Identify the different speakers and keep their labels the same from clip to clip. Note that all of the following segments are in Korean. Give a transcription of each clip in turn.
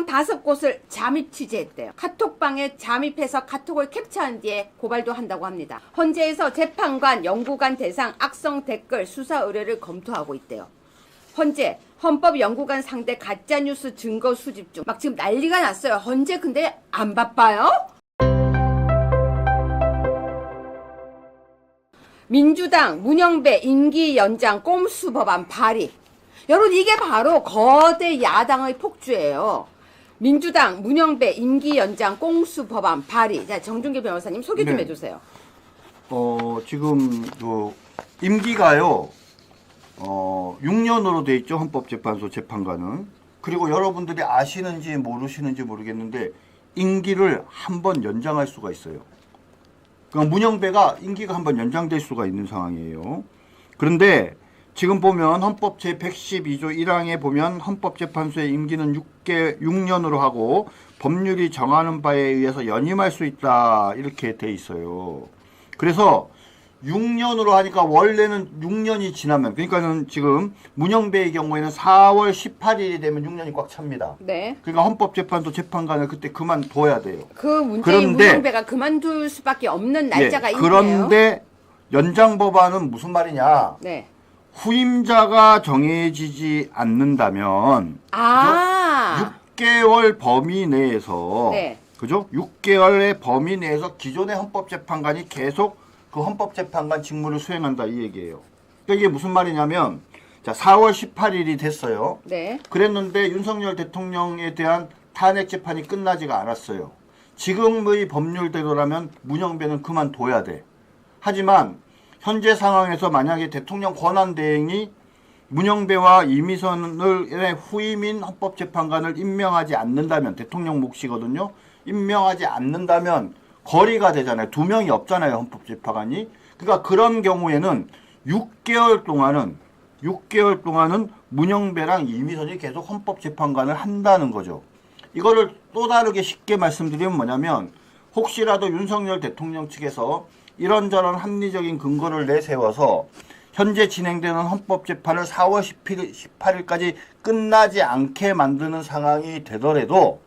Speaker 1: 카톡방 다섯 곳을 잠입 취재했대요. 카톡방에 잠입해서 카톡을 캡처한 뒤에 고발도 한다고 합니다. 헌재에서 재판관, 연구관 대상 악성 댓글 수사 의뢰를 검토하고 있대요. 헌재 헌법연구관 상대 가짜뉴스 증거 수집 중 막 지금 난리가 났어요. 헌재 근데 안 바빠요? 민주당 문영배 임기 연장 꼼수 법안 발의. 여러분 이게 바로 거대 야당의 폭주예요. 민주당 문영배 임기 연장 꼼수 법안 발의. 자 정준기 변호사님 소개 좀
Speaker 2: 네.
Speaker 1: 해주세요.
Speaker 2: 어, 지금 그 임기가요. 어, 6년으로 돼 있죠. 헌법재판소 재판관은. 그리고 여러분들이 아시는지 모르시는지 모르겠는데 임기를 한 번 연장할 수가 있어요. 그러니까 문영배가 임기가 한 번 연장될 수가 있는 상황이에요. 그런데 지금 보면 헌법 제 112조 1항에 보면 헌법재판소의 임기는 6개 6년으로 하고 법률이 정하는 바에 의해서 연임할 수 있다 이렇게 돼 있어요. 그래서 6년으로 하니까 원래는 6년이 지나면 그러니까는 지금 문영배의 경우에는 4월 18일이 되면 6년이 꽉 찹니다.
Speaker 1: 네.
Speaker 2: 그러니까 헌법재판소 재판관을 그때 그만둬야 돼요.
Speaker 1: 그 문재인
Speaker 2: 그런데-
Speaker 1: 문영배가 그만둘 수밖에 없는 날짜가
Speaker 2: 예,
Speaker 1: 있네요.
Speaker 2: 그런데 연장 법안은 무슨 말이냐?
Speaker 1: 네.
Speaker 2: 후임자가 정해지지 않는다면
Speaker 1: 아.
Speaker 2: 6개월 범위 내에서
Speaker 1: 네.
Speaker 2: 그죠? 6개월의 범위 내에서 기존의 헌법재판관이 계속 그 헌법재판관 직무를 수행한다 이 얘기예요. 그러니까 이게 무슨 말이냐면 자 4월 18일이 됐어요.
Speaker 1: 네.
Speaker 2: 그랬는데 윤석열 대통령에 대한 탄핵 재판이 끝나지가 않았어요. 지금의 법률대로라면 문영배는 그만둬야 돼. 하지만 현재 상황에서 만약에 대통령 권한 대행이 문영배와 이미선을 후임인 헌법재판관을 임명하지 않는다면 대통령 몫이거든요. 임명하지 않는다면 거리가 되잖아요. 두 명이 없잖아요. 헌법재판관이. 그러니까 그런 경우에는 6개월 동안은 6개월 동안은 문영배랑 이미선이 계속 헌법재판관을 한다는 거죠. 이거를 또 다르게 쉽게 말씀드리면 뭐냐면 혹시라도 윤석열 대통령 측에서 이런저런 합리적인 근거를 내세워서 현재 진행되는 헌법재판을 4월 10일, 18일 까지 끝나지 않게 만드는 상황이 되더라도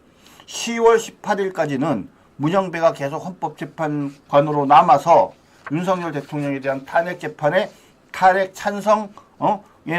Speaker 2: 10월 18일까지는 문영배가 계속 헌법재판관으로 남아서 윤석열 대통령에 대한 탄핵 재판에 탄핵 찬성에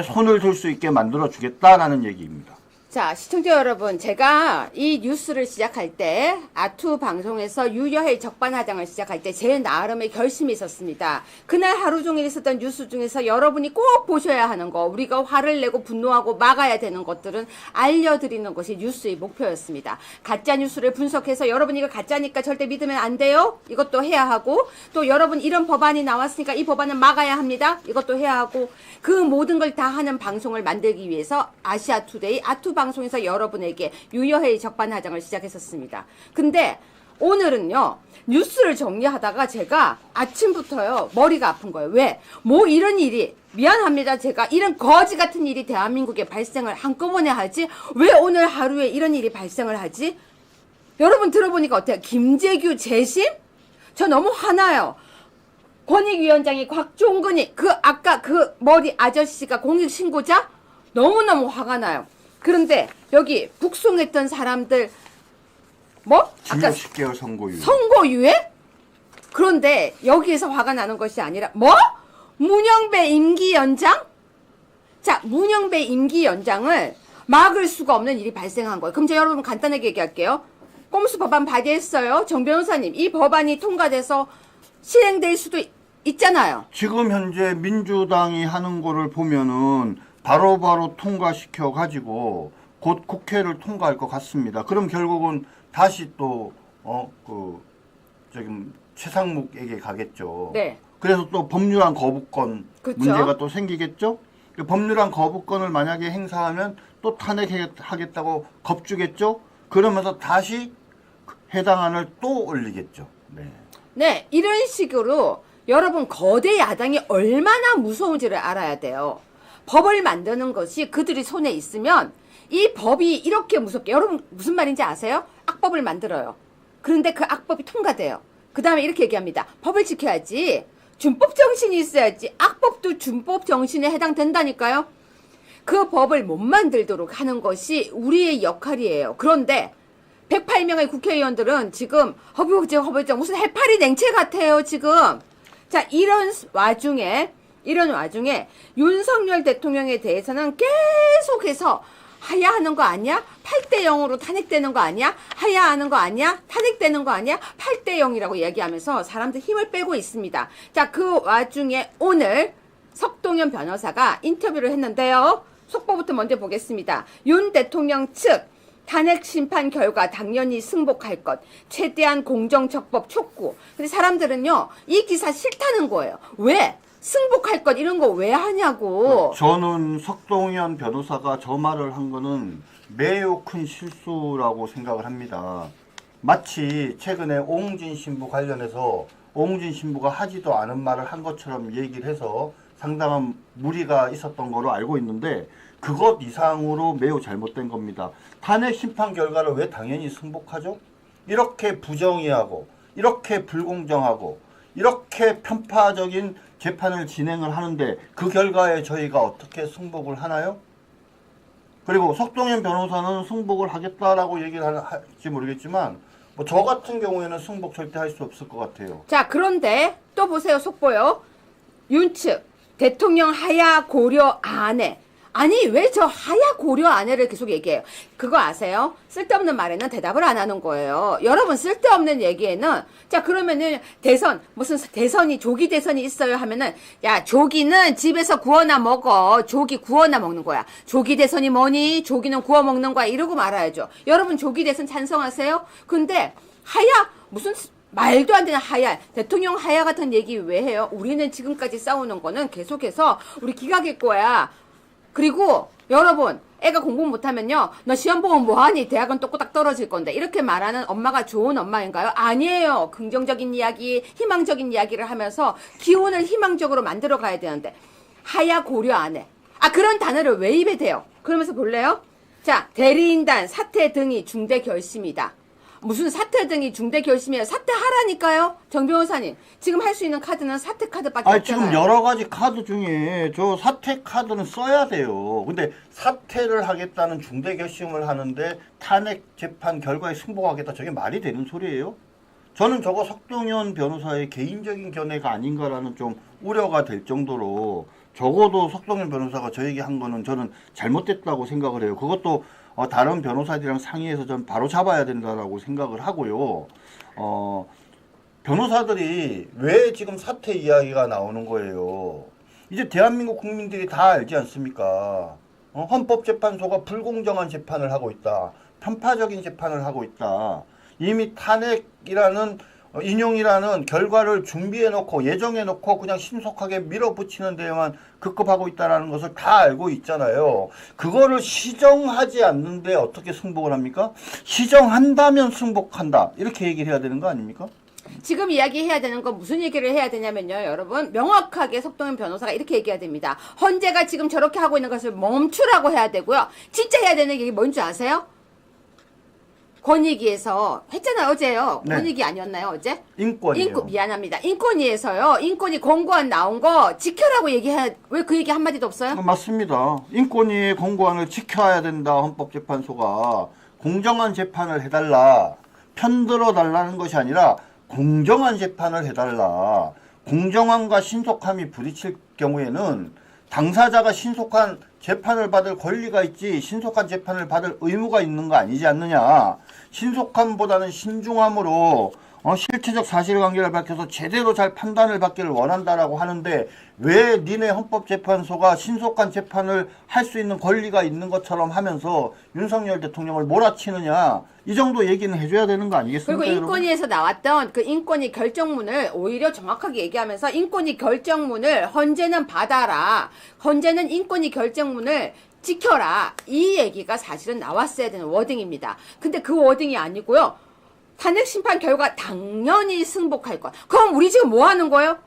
Speaker 2: 손을 들 수 있게 만들어 주겠다라는 얘기입니다.
Speaker 1: 자, 시청자 여러분, 제가 이 뉴스를 시작할 때, 아투 방송에서 유여해 적반하장을 시작할 때, 제 나름의 결심이 있었습니다. 그날 하루 종일 있었던 뉴스 중에서 여러분이 꼭 보셔야 하는 거, 우리가 화를 내고 분노하고 막아야 되는 것들은 알려드리는 것이 뉴스의 목표였습니다. 가짜 뉴스를 분석해서 여러분 이거 가짜니까 절대 믿으면 안 돼요? 이것도 해야 하고, 또 여러분 이런 법안이 나왔으니까 이 법안은 막아야 합니다. 이것도 해야 하고, 그 모든 걸 다 하는 방송을 만들기 위해서 아시아 투데이 아투 방 송에서 여러분에게 유여회의 적반하장을 시작했었습니다. 근데 오늘은요, 뉴스를 정리하다가 제가 아침부터요, 머리가 아픈 거예요. 왜? 뭐 이런 일이, 미안합니다. 제가 이런 거지 같은 일이 대한민국에 발생을 한꺼번에 하지? 왜 오늘 하루에 이런 일이 발생을 하지? 여러분 들어보니까 어때요? 김재규 재심? 저 너무 화나요. 권익위원장이 곽종근이 그 아까 그 머리 아저씨가 공익신고자? 너무너무 화가 나요. 그런데 여기 북송했던 사람들 뭐? 아까
Speaker 2: 10개월 선고유.
Speaker 1: 선고유예? 그런데 여기에서 화가 나는 것이 아니라 뭐? 문영배 임기 연장? 자, 문영배 임기 연장을 막을 수가 없는 일이 발생한 거예요. 그럼 제가 여러분 간단하게 얘기할게요. 꼼수 법안 발의했어요. 정 변호사님, 이 법안이 통과돼서 실행될 수도 있- 있잖아요.
Speaker 2: 지금 현재 민주당이 하는 거를 보면은 바로바로 통과시켜 가지고 곧 국회를 통과할 것 같습니다. 그럼 결국은 다시 또 어 그 지금 최상목에게 가겠죠.
Speaker 1: 네.
Speaker 2: 그래서 또 법률안 거부권
Speaker 1: 그쵸.
Speaker 2: 문제가 또 생기겠죠. 그 법률안 거부권을 만약에 행사하면 또 탄핵하겠다고 겁주겠죠. 그러면서 다시 해당안을 또 올리겠죠. 네.
Speaker 1: 네, 이런 식으로 여러분 거대 야당이 얼마나 무서운지를 알아야 돼요. 법을 만드는 것이 그들이 손에 있으면 이 법이 이렇게 무섭게 여러분 무슨 말인지 아세요? 악법을 만들어요. 그런데 그 악법이 통과돼요. 그 다음에 이렇게 얘기합니다. 법을 지켜야지. 준법 정신이 있어야지. 악법도 준법 정신에 해당된다니까요. 그 법을 못 만들도록 하는 것이 우리의 역할이에요. 그런데 108명의 국회의원들은 지금 허비허비정 허비정 무슨 해파리 냉채 같아요 지금. 자 이런 와중에 이런 와중에 윤석열 대통령에 대해서는 계속해서 하야하는 거 아니야? 8대 0으로 탄핵되는 거 아니야? 하야하는 거 아니야? 탄핵되는 거 아니야? 8대 0이라고 얘기하면서 사람들 힘을 빼고 있습니다. 자, 그 와중에 오늘 석동현 변호사가 인터뷰를 했는데요. 속보부터 먼저 보겠습니다. 윤 대통령 측 탄핵 심판 결과 당연히 승복할 것. 최대한 공정적법 촉구. 근데 사람들은요, 이 기사 싫다는 거예요. 왜? 승복할 것 이런 거 왜 하냐고.
Speaker 2: 저는 석동현 변호사가 저 말을 한 거는 매우 큰 실수라고 생각을 합니다. 마치 최근에 오웅진 신부 관련해서 오웅진 신부가 하지도 않은 말을 한 것처럼 얘기를 해서 상당한 무리가 있었던 거로 알고 있는데 그것 이상으로 매우 잘못된 겁니다. 탄핵 심판 결과를 왜 당연히 승복하죠? 이렇게 부정의하고 이렇게 불공정하고 이렇게 편파적인 재판을 진행을 하는데 그 결과에 저희가 어떻게 승복을 하나요? 그리고 석동현 변호사는 승복을 하겠다라고 얘기를 하- 할지 모르겠지만 뭐 저 같은 경우에는 승복 절대 할 수 없을 것 같아요.
Speaker 1: 자, 그런데 또 보세요, 속보요. 윤측 대통령 하야 고려 안에 아니 왜 저 하야 고려 안에를 계속 얘기해요? 그거 아세요? 쓸데없는 말에는 대답을 안 하는 거예요. 여러분 쓸데없는 얘기에는 자 그러면은 대선 무슨 대선이 조기 대선이 있어요 하면은 야 조기는 집에서 구워나 먹어 조기 구워나 먹는 거야. 조기 대선이 뭐니? 조기는 구워 먹는 거야 이러고 말아야죠. 여러분 조기 대선 찬성하세요? 근데 하야 무슨 말도 안 되는 하야, 대통령 하야 같은 얘기 왜 해요? 우리는 지금까지 싸우는 거는 계속해서 우리 기각일 거야. 그리고 여러분, 애가 공부 못하면요, 너 시험 보면 뭐하니? 대학은 또 꼬딱 떨어질 건데. 이렇게 말하는 엄마가 좋은 엄마인가요? 아니에요. 긍정적인 이야기, 희망적인 이야기를 하면서 기운을 희망적으로 만들어 가야 되는데. 하야 고려 안 해. 아, 그런 단어를 왜 입에 대요? 그러면서 볼래요? 자, 대리인단, 사퇴 등이 중대 결심이다. 무슨 사퇴 등이 중대 결심이에요. 사퇴하라니까요. 정 변호사님. 지금 할 수 있는 카드는 사퇴 카드밖에
Speaker 2: 아니
Speaker 1: 없잖아요.
Speaker 2: 지금 여러 가지 카드 중에 저 사퇴 카드는 써야 돼요. 근데 사퇴를 하겠다는 중대 결심을 하는데 탄핵 재판 결과에 승복하겠다 저게 말이 되는 소리예요? 저는 저거 석동현 변호사의 개인적인 견해가 아닌가라는 좀 우려가 될 정도로 적어도 석동현 변호사가 저 얘기한 거는 저는 잘못됐다고 생각을 해요. 그것도 어, 다른 변호사들이랑 상의해서 전 바로 잡아야 된다라고 생각을 하고요. 어, 변호사들이 왜 지금 사퇴 이야기가 나오는 거예요? 이제 대한민국 국민들이 다 알지 않습니까? 어, 헌법재판소가 불공정한 재판을 하고 있다. 편파적인 재판을 하고 있다. 이미 탄핵이라는 어, 인용이라는 결과를 준비해 놓고 예정해 놓고 그냥 신속하게 밀어붙이는 데에만 급급하고 있다라는 것을 다 알고 있잖아요. 그거를 시정하지 않는데 어떻게 승복을 합니까? 시정한다면 승복한다. 이렇게 얘기를 해야 되는 거 아닙니까?
Speaker 1: 지금 이야기해야 되는 건 무슨 얘기를 해야 되냐면요, 여러분. 명확하게 석동현 변호사가 이렇게 얘기해야 됩니다. 헌재가 지금 저렇게 하고 있는 것을 멈추라고 해야 되고요. 진짜 해야 되는 얘기 뭔지 아세요? 권익위에서 했잖아요, 어제요.
Speaker 2: 네.
Speaker 1: 권익위 아니었나요, 어제?
Speaker 2: 인권이요.
Speaker 1: 인권 미안합니다. 인권위에서요. 인권위 공고안 나온 거 지켜라고 얘기해. 왜 그 얘기 한 마디도 없어요?
Speaker 2: 어, 맞습니다. 인권위의 공고안을 지켜야 된다. 헌법재판소가 공정한 재판을 해달라. 편들어 달라는 것이 아니라 공정한 재판을 해달라. 공정함과 신속함이 부딪힐 경우에는 당사자가 신속한 재판을 받을 권리가 있지 신속한 재판을 받을 의무가 있는 거 아니지 않느냐. 신속함보다는 신중함으로 어, 실체적 사실관계를 밝혀서 제대로 잘 판단을 받기를 원한다라고 하는데 왜 니네 헌법재판소가 신속한 재판을 할 수 있는 권리가 있는 것처럼 하면서 윤석열 대통령을 몰아치느냐 이 정도 얘기는 해줘야 되는 거 아니겠습니까?
Speaker 1: 그리고
Speaker 2: 여러분?
Speaker 1: 인권위에서 나왔던 그 인권위 결정문을 오히려 정확하게 얘기하면서 인권위 결정문을 헌재는 받아라. 헌재는 인권위 결정문을 지켜라. 이 얘기가 사실은 나왔어야 되는 워딩입니다. 근데 그 워딩이 아니고요. 탄핵 심판 결과 당연히 승복할 것. 그럼 우리 지금 뭐 하는 거예요?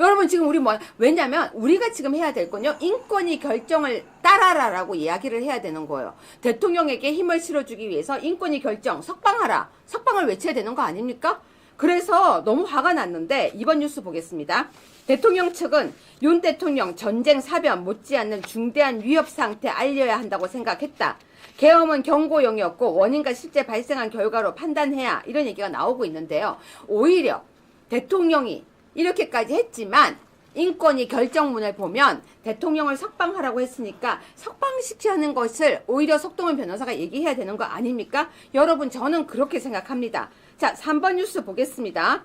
Speaker 1: 여러분 지금 우리 뭐 왜냐면 우리가 지금 해야 될 건요 인권위 결정을 따라라라고 이야기를 해야 되는 거예요 대통령에게 힘을 실어주기 위해서 인권위 결정 석방하라 석방을 외쳐야 되는 거 아닙니까 그래서 너무 화가 났는데 이번 뉴스 보겠습니다. 대통령 측은 윤 대통령 전쟁 사변 못지않는 중대한 위협 상태 알려야 한다고 생각했다. 계엄은 경고용이었고 원인과 실제 발생한 결과로 판단해야 이런 얘기가 나오고 있는데요. 오히려 대통령이 이렇게까지 했지만 인권위 결정문을 보면 대통령을 석방하라고 했으니까 석방시키는 것을 오히려 석동원 변호사가 얘기해야 되는 거 아닙니까? 여러분 저는 그렇게 생각합니다. 자, 3번 뉴스 보겠습니다.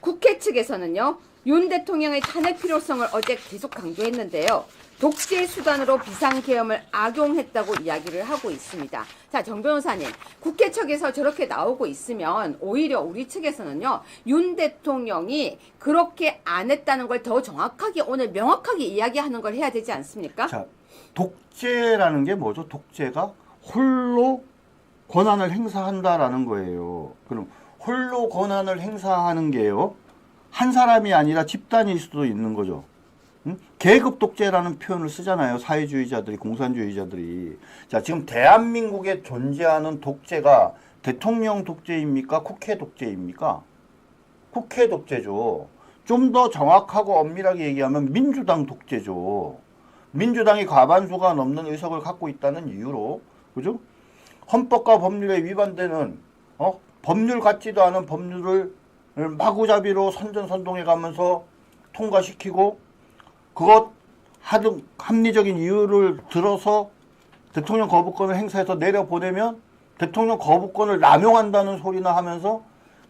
Speaker 1: 국회 측에서는요, 윤 대통령의 탄핵 필요성을 어제 계속 강조했는데요. 독재 수단으로 비상계엄을 악용했다고 이야기를 하고 있습니다. 자, 정 변호사님, 국회 측에서 저렇게 나오고 있으면 오히려 우리 측에서는요, 윤 대통령이 그렇게 안 했다는 걸 더 정확하게 오늘 명확하게 이야기하는 걸 해야 되지 않습니까?
Speaker 2: 자, 독재라는 게 뭐죠? 독재가 홀로 권한을 행사한다라는 거예요. 그럼 홀로 권한을 행사하는 게요. 한 사람이 아니라 집단일 수도 있는 거죠. 응? 계급 독재라는 표현을 쓰잖아요. 사회주의자들이, 공산주의자들이. 자, 지금 대한민국에 존재하는 독재가 대통령 독재입니까? 국회 독재입니까? 국회 독재죠. 좀 더 정확하고 엄밀하게 얘기하면 민주당 독재죠. 민주당이 과반수가 넘는 의석을 갖고 있다는 이유로, 그죠? 헌법과 법률에 위반되는, 어? 법률 같지도 않은 법률을 마구잡이로 선전선동해 가면서 통과시키고, 그것 하등 합리적인 이유를 들어서 대통령 거부권을 행사해서 내려보내면 대통령 거부권을 남용한다는 소리나 하면서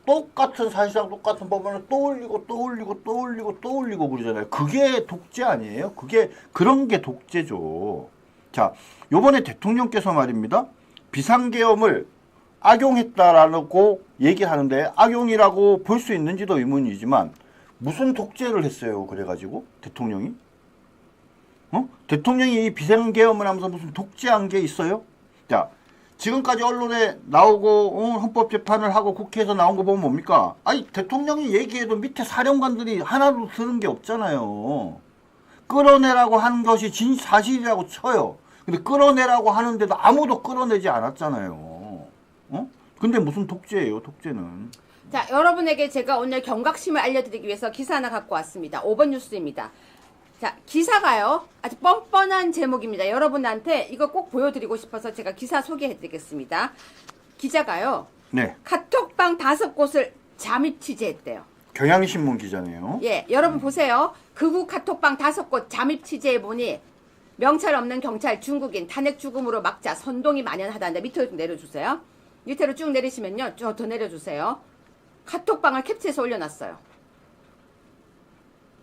Speaker 2: 똑같은 사실상 똑같은 법안을 또 올리고 또 올리고 또 올리고 또 올리고 그러잖아요. 그게 독재 아니에요? 그게 그런 게 독재죠. 자, 요번에 대통령께서 말입니다. 비상계엄을 악용했다라고 얘기하는데 악용이라고 볼 수 있는지도 의문이지만 무슨 독재를 했어요? 그래가지고 대통령이 어? 대통령이 이 비상계엄을 하면서 무슨 독재한 게 있어요? 자, 지금까지 언론에 나오고 어, 헌법재판을 하고 국회에서 나온 거 보면 뭡니까? 아니 대통령이 얘기해도 밑에 사령관들이 하나도 들은 게 없잖아요. 끌어내라고 하는 것이 진 사실이라고 쳐요. 근데 끌어내라고 하는데도 아무도 끌어내지 않았잖아요. 어? 근데 무슨 독재예요, 독재는.
Speaker 1: 자, 여러분에게 제가 오늘 경각심을 알려드리기 위해서 기사 하나 갖고 왔습니다. 5번 뉴스입니다. 자, 기사가요. 아주 뻔뻔한 제목입니다. 여러분한테 이거 꼭 보여드리고 싶어서 제가 기사 소개해드리겠습니다. 기자가요.
Speaker 2: 네.
Speaker 1: 카톡방 다섯 곳을 잠입 취재했대요.
Speaker 2: 경향신문 기자네요.
Speaker 1: 예, 여러분 보세요. 극우 카톡방 다섯 곳 잠입 취재해 보니 명찰 없는 경찰 중국인 탄핵 죽음으로 막자 선동이 만연하다는데 밑으로 좀 내려주세요. 밑으로 쭉 내리시면요, 저더 내려주세요. 카톡방을 캡처해서 올려놨어요.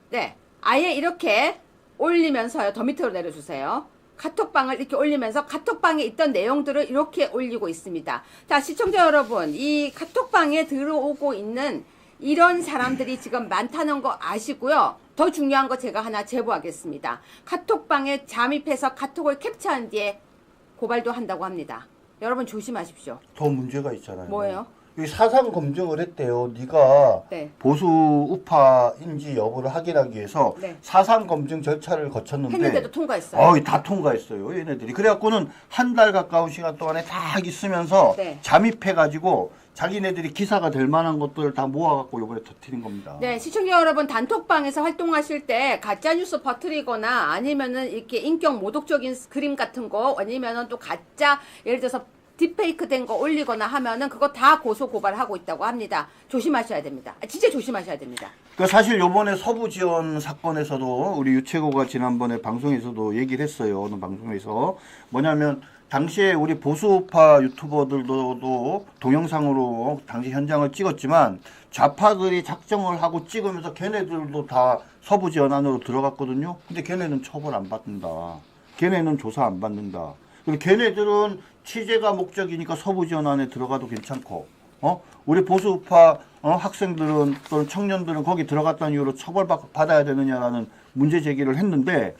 Speaker 1: 네, 아예 이렇게 올리면서요. 더 밑으로 내려주세요. 카톡방을 이렇게 올리면서 카톡방에 있던 내용들을 이렇게 올리고 있습니다. 자, 시청자 여러분, 이 카톡방에 들어오고 있는 이런 사람들이 지금 많다는 거 아시고요. 더 중요한 거 제가 하나 제보하겠습니다. 카톡방에 잠입해서 카톡을 캡처한 뒤에 고발도 한다고 합니다. 여러분 조심하십시오.
Speaker 2: 더 문제가 있잖아요.
Speaker 1: 뭐예요?
Speaker 2: 여기 사상 검증을 했대요. 네가
Speaker 1: 네.
Speaker 2: 보수 우파인지 여부를 확인하기 위해서
Speaker 1: 네.
Speaker 2: 사상 검증 절차를 거쳤는데
Speaker 1: 했는데도 통과했어요.
Speaker 2: 어이 다 통과했어요. 얘네들이. 그래갖고는 한 달 가까운 시간 동안에 다 있으면서
Speaker 1: 네.
Speaker 2: 잠입해가지고 자기네들이 기사가 될 만한 것들을 다 모아갖고 요번에 터트린 겁니다.
Speaker 1: 네, 시청자 여러분 단톡방에서 활동하실 때 가짜 뉴스 퍼뜨리거나 아니면은 이렇게 인격 모독적인 그림 같은 거 아니면은 또 가짜 예를 들어서 딥페이크 된 거 올리거나 하면은 그거 다 고소 고발하고 있다고 합니다. 조심하셔야 됩니다. 아, 진짜 조심하셔야 됩니다.
Speaker 2: 그 사실 요번에 서부 지원 사건에서도 우리 유채고가 지난번에 방송에서도 얘기를 했어요. 어느 방송에서 뭐냐면 당시에 우리 보수파 유튜버들도 동영상으로 당시 현장을 찍었지만 좌파들이 작정을 하고 찍으면서 걔네들도 다 서부 지원 안으로 들어갔거든요. 근데 걔네는 처벌 안 받는다. 걔네는 조사 안 받는다. 그리고 걔네들은 취재가 목적이니까 서부 지원 안에 들어가도 괜찮고, 어? 우리 보수파 어? 학생들은 또는 청년들은 거기 들어갔다는 이유로 처벌받아야 되느냐라는 문제 제기를 했는데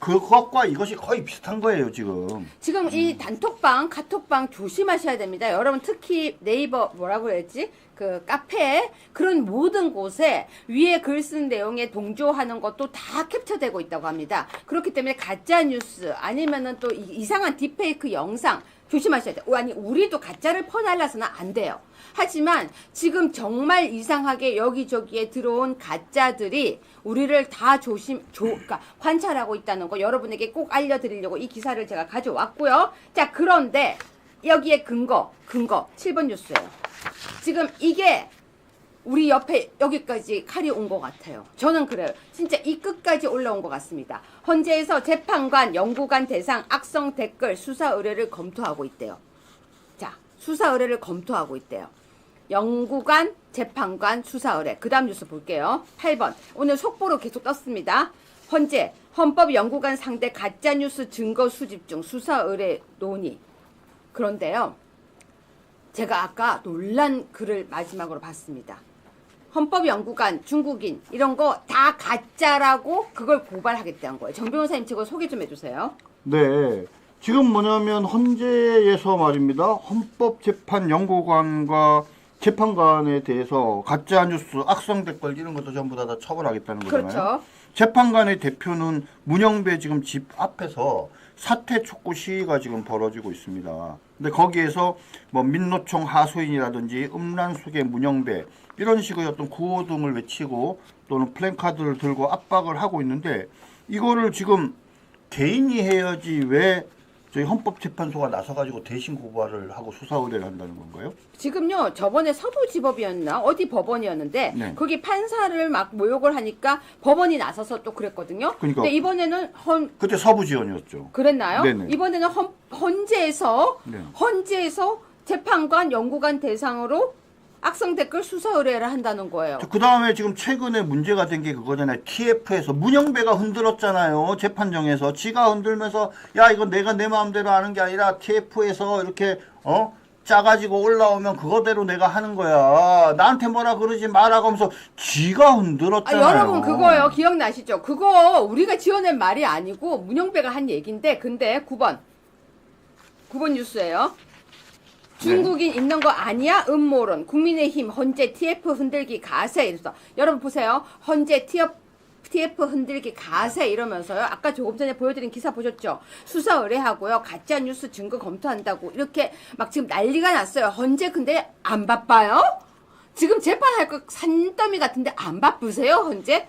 Speaker 2: 그것과 이것이 거의 비슷한 거예요 지금.
Speaker 1: 지금 이 단톡방, 카톡방 조심하셔야 됩니다. 여러분 특히 네이버 뭐라고 했지? 그 카페 그런 모든 곳에 위에 글 쓴 내용에 동조하는 것도 다 캡처되고 있다고 합니다. 그렇기 때문에 가짜 뉴스 아니면은 또 이- 이상한 딥페이크 영상 조심하셔야 돼요. 아니 우리도 가짜를 퍼날라서는 안 돼요. 하지만 지금 정말 이상하게 여기저기에 들어온 가짜들이 우리를 다 조심, 조, 그러니까 관찰하고 있다는 거 여러분에게 꼭 알려드리려고 이 기사를 제가 가져왔고요. 자 그런데 여기에 근거, 근거 7번 뉴스예요. 지금 이게 우리 옆에 여기까지 칼이 온 것 같아요. 저는 그래요. 진짜 이 끝까지 올라온 것 같습니다. 헌재에서 재판관, 연구관 대상 악성 댓글 수사 의뢰를 검토하고 있대요. 자, 수사 의뢰를 검토하고 있대요. 연구관, 재판관, 수사 의뢰. 그 다음 뉴스 볼게요. 8번. 오늘 속보로 계속 떴습니다. 헌재, 헌법연구관 상대 가짜뉴스 증거 수집 중 수사 의뢰 논의. 그런데요. 제가 아까 놀란 글을 마지막으로 봤습니다. 헌법 연구관, 중국인 이런 거 다 가짜라고 그걸 고발하겠다는 거예요. 정 변호사님 저거 소개 좀 해주세요.
Speaker 2: 네. 지금 뭐냐면 헌재에서 말입니다. 헌법재판연구관과 재판관에 대해서 가짜 뉴스, 악성 댓글 이런 것도 전부 다, 다 처벌하겠다는 거잖아요.
Speaker 1: 그렇죠.
Speaker 2: 재판관의 대표는 문영배 지금 집 앞에서 사퇴 촉구 시위가 지금 벌어지고 있습니다. 근데 거기에서 뭐 민노총 하소인이라든지 음란숙의 문영배 이런 식의 어떤 구호 등을 외치고 또는 플랜카드를 들고 압박을 하고 있는데 이거를 지금 개인이 해야지 왜 저희 헌법재판소가 나서가지고 대신 고발을 하고 수사 의뢰를 한다는 건가요?
Speaker 1: 지금요 저번에 서부지법이었나 어디 법원이었는데
Speaker 2: 네.
Speaker 1: 거기 판사를 막 모욕을 하니까 법원이 나서서 또 그랬거든요.
Speaker 2: 그러니까.
Speaker 1: 근데 이번에는 헌
Speaker 2: 그때 서부지원이었죠.
Speaker 1: 그랬나요?
Speaker 2: 네네.
Speaker 1: 이번에는 헌, 헌재에서
Speaker 2: 네.
Speaker 1: 헌재에서 재판관, 연구관 대상으로 악성 댓글 수사 의뢰를 한다는 거예요.
Speaker 2: 그 다음에 지금 최근에 문제가 된 게 그거잖아요. TF에서 문영배가 흔들었잖아요. 재판정에서 지가 흔들면서 야 이건 내가 내 마음대로 하는 게 아니라 TF에서 이렇게 어 짜가지고 올라오면 그거대로 내가 하는 거야. 나한테 뭐라 그러지 마라고 하면서 지가
Speaker 1: 아,
Speaker 2: 흔들었잖아요.
Speaker 1: 여러분 그거요 기억나시죠? 그거 우리가 지어낸 말이 아니고 문영배가 한 얘긴데 근데 9번 9번 뉴스예요. 중국인 있는 거 아니야? 음모론. 국민의힘 헌재 TF 흔들기 가세 이래서 여러분 보세요. 헌재 TF TF 흔들기 가세 이러면서요. 아까 조금 전에 보여드린 기사 보셨죠? 수사 의뢰하고요. 가짜 뉴스 증거 검토한다고 이렇게 막 지금 난리가 났어요. 헌재 근데 안 바빠요? 지금 재판할 거 산더미 같은데 안 바쁘세요, 헌재?